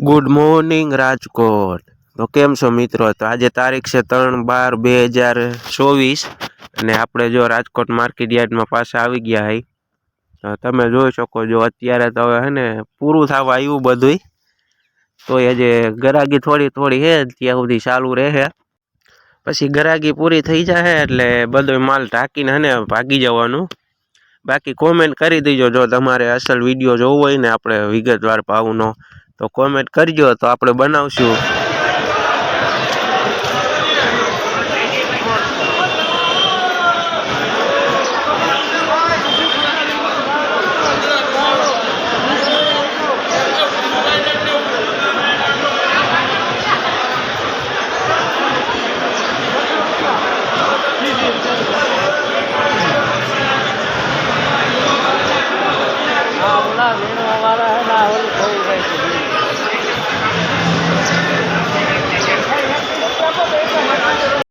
Good morning Rajkot તો કેમ છો મિત્રો? તો આજે તારીખ છે ત્રણ બાર બે હજાર ચોવીસ અને આપણે જો રાજકોટ માર્કેટ યાર્ડમાં પાછા આવી ગયા હઈ. તો તમે જોઈ શકો જો અત્યારે તો હવે હે ને પૂરું થવા આવ્યું બધુંય. તોય જે ગરાગી થોડી થોડી હે, ત્યાં સુધી ચાલુ રહે. પછી ગરાગી પૂરી થઈ જાય એટલે બધો માલ ઢાંકીને હે ભાગી જવાનું. બાકી કોમેન્ટ કરી દેજો જો તમારે અસલ વીડિયો જોવો હોય ને આપણે વિગતવાર ભાવનો. તો કોમેન્ટ કરજો તો આપણે બનાવશું. ના વીણવા વાળા હે